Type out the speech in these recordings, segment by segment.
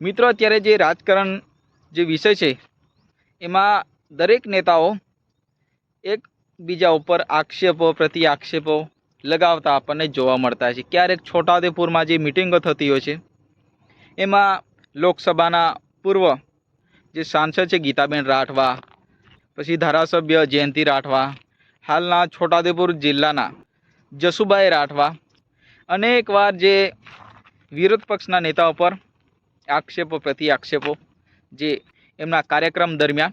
મિત્રો, અત્યારે જે રાજકારણ જે વિષય છે, એમાં દરેક નેતાઓ એકબીજા ઉપર આક્ષેપો પ્રતિ આક્ષેપો લગાવતા આપણને જોવા મળતા છે. ક્યારેક છોટાઉદેપુરમાં જે મિટિંગો થતી હોય છે, એમાં લોકસભાના પૂર્વ જે સાંસદ છે, ગીતાબેન રાઠવા, પછી ધારાસભ્ય જયંતિ રાઠવા, હાલના છોટાઉદેપુર જિલ્લાના જસુભાઈ રાઠવા અનેકવાર જે વિરોધ પક્ષના નેતાઓ પર આક્ષેપો પ્રતિ આક્ષેપો જે એમના કાર્યક્રમ દરમિયાન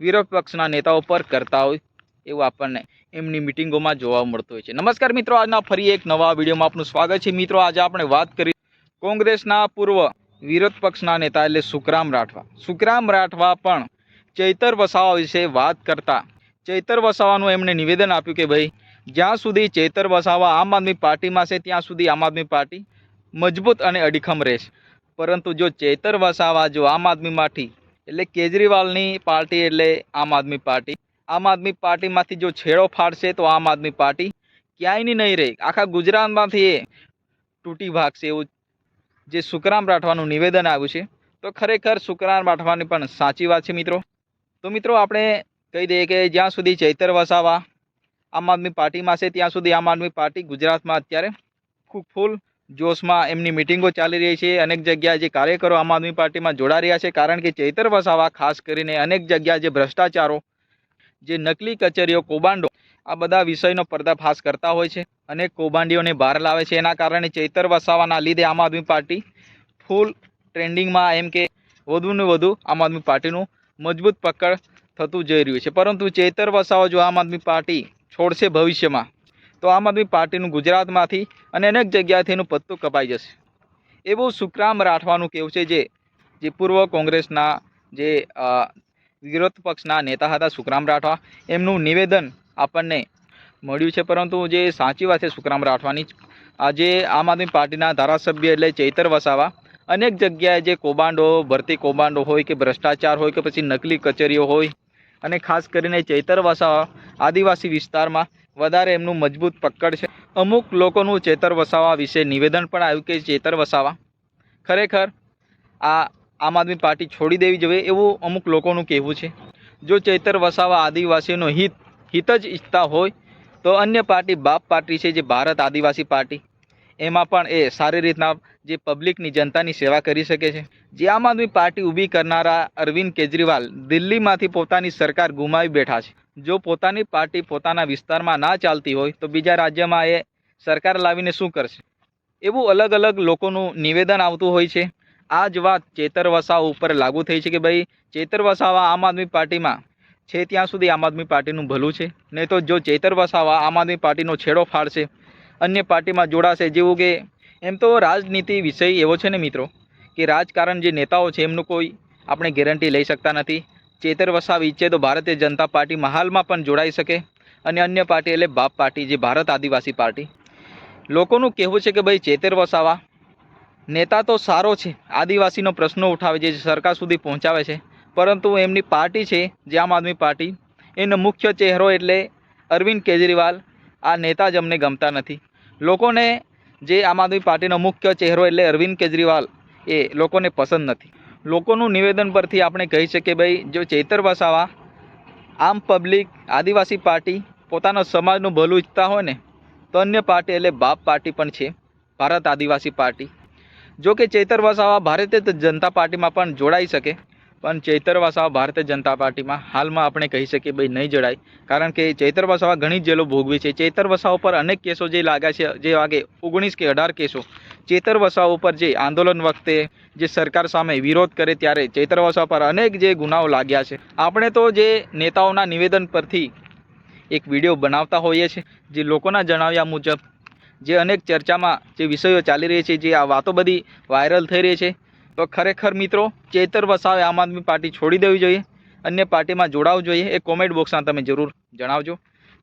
વિરોધ પક્ષના નેતાઓ પર કરતા હોય એવું આપણને એમની મિટિંગોમાં જોવા મળતું હોય છે. નમસ્કાર મિત્રો, આજના ફરી એક નવા વિડીયોમાં આપનું સ્વાગત છે. મિત્રો, આજે આપણે વાત કરી કોંગ્રેસના પૂર્વ વિરોધ પક્ષના નેતા એટલે સુખરામ રાઠવા. સુખરામ રાઠવા પણ ચૈતર વસાવા વિશે વાત કરતા. ચૈતર વસાવાનું એમણે નિવેદન આપ્યું કે ભાઈ, જ્યાં સુધી ચૈતર વસાવા આમ આદમી પાર્ટીમાં છે, ત્યાં સુધી આમ આદમી પાર્ટી મજબૂત અને અડીખમ રહેશે. પરંતુ જો ચેતર વસાવા જો આમ આદમીમાંથી એટલે કેજરીવાલની પાર્ટી એટલે આમ આદમી પાર્ટી. આમ આદમી પાર્ટીમાંથી જો છેડો ફાડશે તો આમ આદમી પાર્ટી ક્યાંયની નહીં રહે. આખા ગુજરાતમાંથી એ તૂટી ભાગશે એવું જે સુકરામ રાઠવાનું નિવેદન આવ્યું છે. તો ખરેખર સુકરામ રાઠવાની પણ સાચી વાત છે મિત્રો. તો મિત્રો આપણે કહી દઈએ કે જ્યાં સુધી ચૈતર વસાવા આમ આદમી પાર્ટીમાં છે, ત્યાં સુધી આમ આદમી પાર્ટી ગુજરાતમાં અત્યારે ખૂબ ફૂલ જોશમાં એમની મિટિંગો ચાલી રહી છે. અનેક જગ્યાએ જે કાર્યકરો આમ આદમી પાર્ટીમાં જોડા રહ્યા છે, કારણ કે ચૈતર વસાવા, ખાસ કરીને અનેક જગ્યાએ જે ભ્રષ્ટાચારો, જે નકલી કચેરીઓ, કૌભાંડો, આ બધા વિષયનો પર્દાફાશ કરતા હોય છે. અનેક કૌભાંડીઓને બહાર લાવે છે. એના કારણે ચૈતર વસાવાના લીધે આમ આદમી પાર્ટી ફૂલ ટ્રેન્ડિંગમાં એમ કે વધુને વધુ આમ આદમી પાર્ટીનું મજબૂત પકડ થતું જઈ રહ્યું છે. પરંતુ ચૈતર વસાવા જો આમ આદમી પાર્ટી છોડશે ભવિષ્યમાં તો આમ આદમી પાર્ટીનું ગુજરાતમાંથી અને અનેક જગ્યાએથી એનું પત્તું કપાઈ જશે. એવું સુખરામ રાઠવાનું કેવું છે જે જે પૂર્વ કોંગ્રેસના જે વિરોધ પક્ષના નેતા હતા સુખરામ રાઠવા, એમનું નિવેદન આપણને મળ્યું છે. પરંતુ જે સાચી વાત છે સુખરામ રાઠવાની આજે આમ આદમી પાર્ટીના ધારાસભ્ય એટલે ચૈતર વસાવા, અનેક જગ્યાએ જે કૌભાંડો, ભરતી કૌભાંડો હોય કે ભ્રષ્ટાચાર હોય કે પછી નકલી કચેરીઓ હોય, અને ખાસ કરીને ચૈતર વસાવા આદિવાસી વિસ્તારમાં વધારે એમનું મજબૂત પકડ છે. અમુક લોકોનું ચેતર વસાવા વિશે નિવેદન પણ આવ્યું કે ચેતર વસાવા. ખરેખર આ આમ આદમી પાર્ટી છોડી દેવી જોઈએ એવું અમુક લોકોનું કહેવું છે. જો ચેતર વસાવા આદિવાસીનો હિત હિત જ ઈચ્છતા હોય, તો અન્ય પાર્ટી બાપ પાર્ટી છે જે ભારત આદિવાસી પાર્ટી. એમાં પણ એ સારી રીતના જે પબ્લિકની જનતાની સેવા કરી શકે છે. જે આમ આદમી પાર્ટી ઊભી કરનારા અરવિંદ કેજરીવાલ દિલ્હીમાંથી પોતાની સરકાર ગુમાવી બેઠા છે. જો પોતાની પાર્ટી પોતાના વિસ્તારમાં ના ચાલતી હોય, તો બીજા રાજ્યમાં એ સરકાર લાવીને શું કરશે? એવું અલગ અલગ લોકોનું નિવેદન આવતું હોય છે. આ જ વાત ચેતર વસાવા ઉપર લાગુ થઈ છે કે ભાઈ, ચેતર વસાવા આમ આદમી પાર્ટીમાં છે ત્યાં સુધી આમ આદમી પાર્ટીનું ભલું છે. નહીં તો જો ચેતર વસાવા આમ આદમી પાર્ટીનો છેડો ફાડશે, અન્ય પાર્ટીમાં જોડાશે જેવું કે, એમ તો રાજનીતિ વિષય એવો છે ને મિત્રો, કે રાજકારણ જે નેતાઓ છે એમનું કોઈ આપણે ગેરંટી લઈ શકતા નથી. ચેતર વસાવી ઈચ્છે તો ભારતીય જનતા પાર્ટી મહાલમાં પણ જોડાઈ શકે. અને અન્ય પાર્ટી એટલે બાપ પાર્ટી, જે ભારત આદિવાસી પાર્ટી. લોકોનું કહેવું છે કે ભાઈ ચેતર વસાવા. નેતા તો સારો છે, આદિવાસીનો પ્રશ્નો ઉઠાવે છે સરકાર સુધી પહોંચાવે છે. પરંતુ એમની પાર્ટી છે, જે આમ આદમી પાર્ટી, એનો મુખ્ય ચહેરો એટલે અરવિંદ કેજરીવાલ. આ નેતા જ અમને ગમતા નથી. લોકોને જે આમ આદમી પાર્ટીનો મુખ્ય ચહેરો એટલે અરવિંદ કેજરીવાલ, એ લોકોને પસંદ નથી. લોકોનું નિવેદન પરથી આપણે કહી શકીએ ભાઈ, જો ચેતર વસાવા આમ પબ્લિક આદિવાસી પાર્ટી પોતાના સમાજનું ભલું ઈચ્છતા હોય ને, તો અન્ય પાર્ટી એટલે બાપ પાર્ટી પણ છે, ભારત આદિવાસી પાર્ટી. જો કે ચેતર વસાવા ભારતીય જનતા પાર્ટીમાં પણ જોડાઈ શકે, પણ ચૈતર વસાવા ભારતીય જનતા પાર્ટીમાં હાલમાં આપણે કહી શકીએ ભાઈ નહીં જોડાય, કારણ કે ચૈતર વસાવા ઘણી જેલો ભોગવી છે. ચૈતર વસાવા પર અનેક કેસો જે લાગ્યા છે, જે વાગે ઓગણીસ કે અઢાર કેસો ચેતર વસાવા ઉપર જે આંદોલન વખતે જે સરકાર સામે વિરોધ કરે ત્યારે ચેતર વસાવ પર અનેક જે ગુનાઓ લાગ્યા છે. આપણે તો જે નેતાઓના નિવેદન પરથી એક વીડિયો બનાવતા હોઈએ છીએ, જે લોકોના જણાવ્યા મુજબ જે અનેક ચર્ચામાં જે વિષયો ચાલી રહી છે, જે આ વાતો બધી વાયરલ થઈ રહી છે. તો ખરેખર મિત્રો, ચેતર વસાવે આમ આદમી પાર્ટી છોડી દેવી જોઈએ, અન્ય પાર્ટીમાં જોડાવવું જોઈએ. એ કોમેન્ટ બોક્સમાં તમે જરૂર જણાવજો.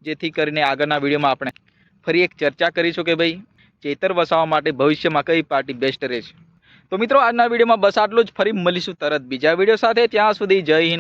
જેથી કરીને આગળના વિડીયોમાં આપણે ફરી એક ચર્ચા કરીશું કે ભાઈ ચેતર વસાવવા માટે ભવિષ્યમાં કઈ પાર્ટી બેસ્ટ રહેશે? તો મિત્રો, આજના વિડીયોમાં બસ આટલું જ. ફરી મળીશું તરત બીજા વીડિયો સાથે. ત્યાં સુધી જય હિન્દ.